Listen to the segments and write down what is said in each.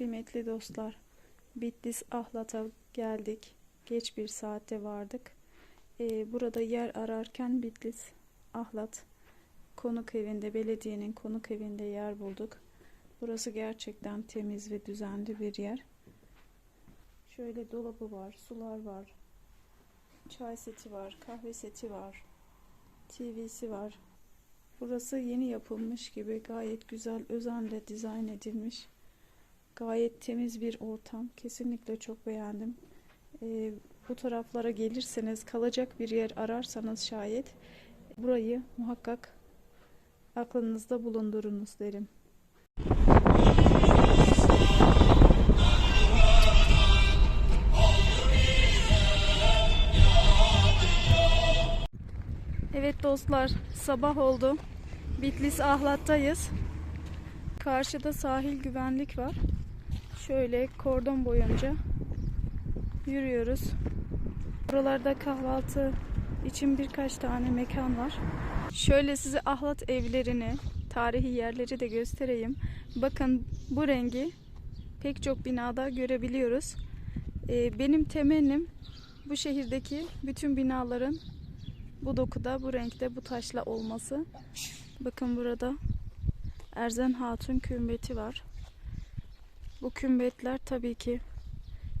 Kıymetli dostlar, Bitlis Ahlat'a geldik. Geç bir saatte vardık. Ee, burada yer ararken Bitlis Ahlat konuk evinde, belediyenin konuk evinde yer bulduk. Burası gerçekten temiz ve düzenli bir yer. Şöyle dolabı var, sular var, çay seti var, kahve seti var, TV'si var. Burası yeni yapılmış gibi gayet güzel, özenle dizayn edilmiş. Gayet temiz bir ortam. Kesinlikle çok beğendim. Ee, bu taraflara gelirseniz, kalacak bir yer ararsanız şayet burayı muhakkak aklınızda bulundurunuz derim. Evet dostlar, sabah oldu. Bitlis Ahlat'tayız. Karşıda sahil güvenlik var. Şöyle kordon boyunca yürüyoruz. Buralarda kahvaltı için birkaç tane mekan var. Şöyle size ahlat evlerini, tarihi yerleri de göstereyim. Bakın bu rengi pek çok binada görebiliyoruz. Ee, benim temennim bu şehirdeki bütün binaların bu dokuda, bu renkte, bu taşla olması. Bakın burada Erzen Hatun kümbeti var. Bu kümbetler tabii ki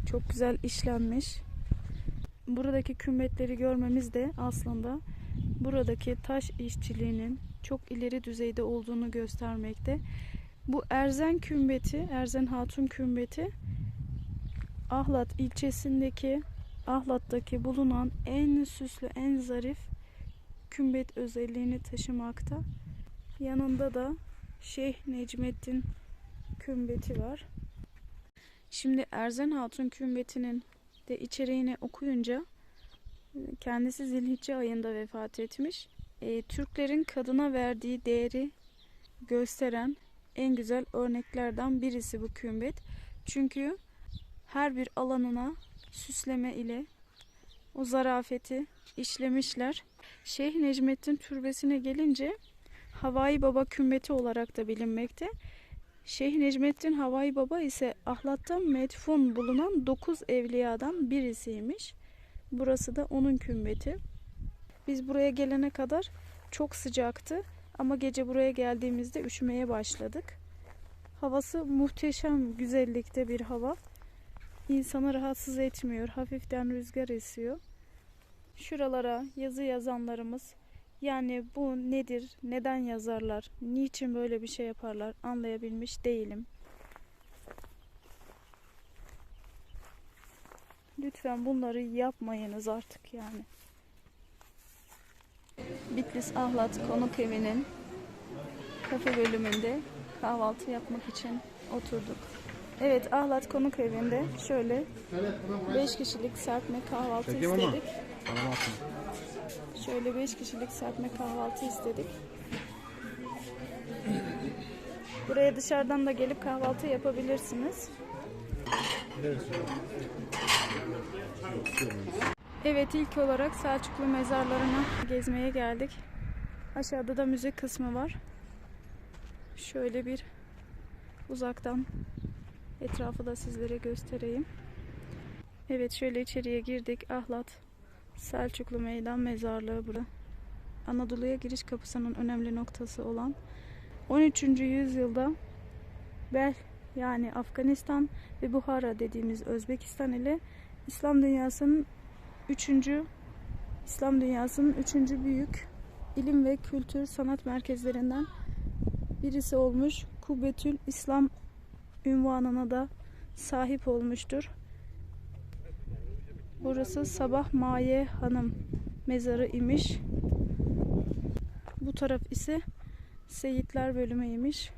çok güzel işlenmiş. Buradaki kümbetleri görmemiz de aslında buradaki taş işçiliğinin çok ileri düzeyde olduğunu göstermekte. Bu Erzen kümbeti, Erzen Hatun kümbeti Ahlat ilçesindeki Ahlat'taki bulunan en süslü, en zarif kümbet özelliğini taşımakta. Yanında da Şeyh Necmettin kümbeti var. Şimdi Erzen Hatun kümbetinin de içeriğini okuyunca kendisi Zilhicce ayında vefat etmiş. E, Türklerin kadına verdiği değeri gösteren en güzel örneklerden birisi bu kümbet. Çünkü her bir alanına süsleme ile o zarafeti işlemişler. Şeyh Necmettin türbesine gelince Havai Baba kümbeti olarak da bilinmekte. Şeyh Necmettin Havai Baba ise Ahlat'ta medfun bulunan 9 evliyadan birisiymiş. Burası da onun kümbeti. Biz buraya gelene kadar çok sıcaktı ama gece buraya geldiğimizde üşümeye başladık. Havası muhteşem güzellikte bir hava. İnsanı rahatsız etmiyor. Hafiften rüzgar esiyor. Şuralara yazı yazanlarımız yani bu nedir, neden yazarlar, niçin böyle bir şey yaparlar anlayabilmiş değilim. Lütfen bunları yapmayınız artık yani. Bitlis Ahlat Konuk Evi'nin kafe bölümünde kahvaltı yapmak için oturduk. Evet Ahlat Konuk Evi'nde şöyle 5 kişilik serpme kahvaltı istedik. Bakın. Şöyle 5 kişilik serpme kahvaltı istedik. Buraya dışarıdan da gelip kahvaltı yapabilirsiniz. Evet ilk olarak Selçuklu mezarlarına gezmeye geldik. Aşağıda da müze kısmı var. Şöyle bir uzaktan etrafı da sizlere göstereyim. Evet şöyle içeriye girdik. Ahlat Selçuklu Meydan Mezarlığı burada. Anadolu'ya giriş kapısının önemli noktası olan 13. yüzyılda Bel yani Afganistan ve Buhara dediğimiz Özbekistan ile İslam dünyasının 3. İslam dünyasının 3. büyük ilim ve kültür sanat merkezlerinden birisi olmuş. Kubbetül İslam ünvanına da sahip olmuştur. Burası Sabah Maye Hanım mezarı imiş. Bu taraf ise Seyitler bölümüymiş.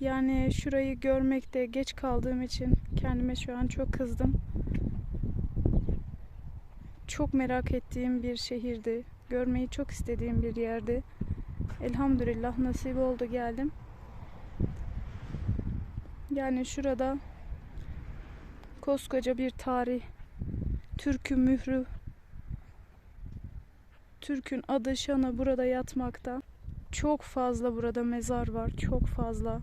Yani şurayı görmekte geç kaldığım için kendime şu an çok kızdım. Çok merak ettiğim bir şehirdi. Görmeyi çok istediğim bir yerdi. Elhamdülillah nasip oldu geldim. Yani şurada koskoca bir tarih. Türk'ün mührü. Türk'ün adı şanı burada yatmakta. Çok fazla burada mezar var. Çok fazla.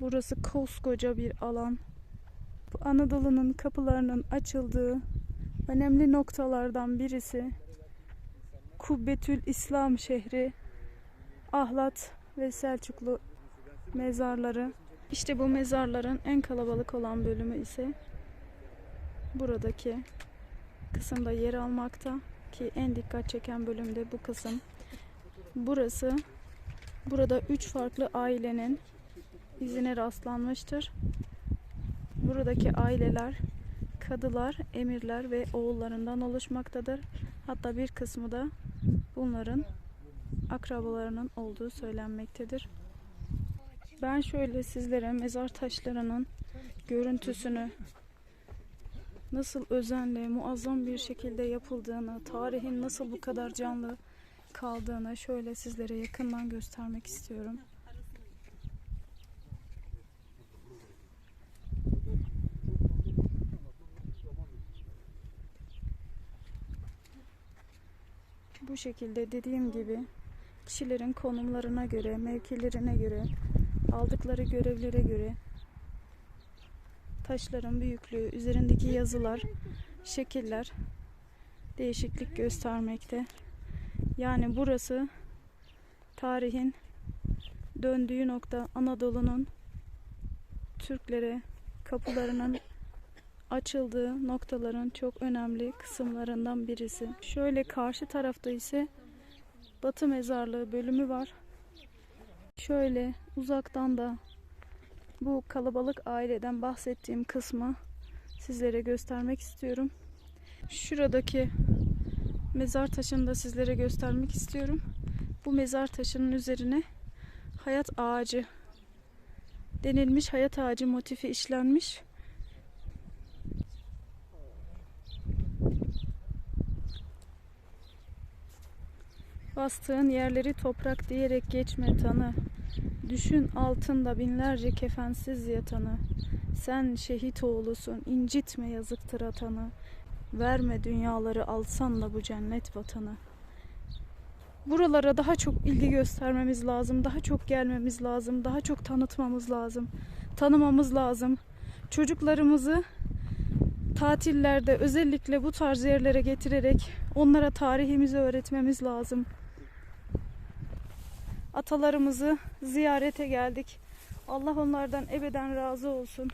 Burası koskoca bir alan. Anadolu'nun kapılarının açıldığı önemli noktalardan birisi. Kubbetül İslam şehri, Ahlat ve Selçuklu mezarları. İşte bu mezarların en kalabalık olan bölümü ise buradaki kısımda yer almakta ki en dikkat çeken bölüm de bu kısım. Burası burada üç farklı ailenin izine rastlanmıştır. Buradaki aileler kadılar, emirler ve oğullarından oluşmaktadır. Hatta bir kısmı da bunların akrabalarının olduğu söylenmektedir. Ben şöyle sizlere mezar taşlarının görüntüsünü nasıl özenle, muazzam bir şekilde yapıldığını, tarihin nasıl bu kadar canlı kaldığını şöyle sizlere yakından göstermek istiyorum. Bu şekilde dediğim gibi kişilerin konumlarına göre, mevkilerine göre, aldıkları görevlere göre taşların büyüklüğü, üzerindeki yazılar, şekiller değişiklik göstermekte. Yani burası tarihin döndüğü nokta Anadolu'nun Türklere kapılarının açıldığı noktaların çok önemli kısımlarından birisi. Şöyle karşı tarafta ise Batı Mezarlığı bölümü var. Şöyle uzaktan da bu kalabalık aileden bahsettiğim kısmı sizlere göstermek istiyorum. Şuradaki mezar taşını da sizlere göstermek istiyorum. Bu mezar taşının üzerine hayat ağacı denilmiş hayat ağacı motifi işlenmiş. Bastığın yerleri toprak diyerek geçme tanı. Düşün altında binlerce kefensiz yatanı. Sen şehit oğlusun, incitme yazıktır atanı. Verme dünyaları alsan da bu cennet vatanı. Buralara daha çok ilgi göstermemiz lazım. Daha çok gelmemiz lazım. Daha çok tanıtmamız lazım. Tanımamız lazım. Çocuklarımızı tatillerde özellikle bu tarz yerlere getirerek onlara tarihimizi öğretmemiz lazım. Atalarımızı ziyarete geldik. Allah onlardan ebeden razı olsun.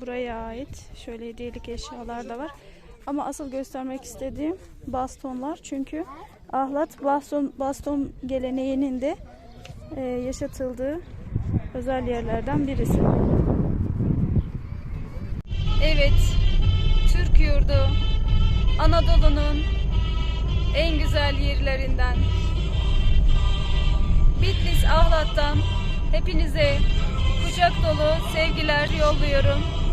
Buraya ait şöyle hediyelik eşyalar da var. Ama asıl göstermek istediğim bastonlar. Çünkü ahlat baston, baston geleneğinin de e, yaşatıldığı özel yerlerden birisi. Evet, Türk yurdu Anadolu'nun en güzel yerlerinden Bitlis Ahlat'tan hepinize kucak dolu sevgiler yolluyorum.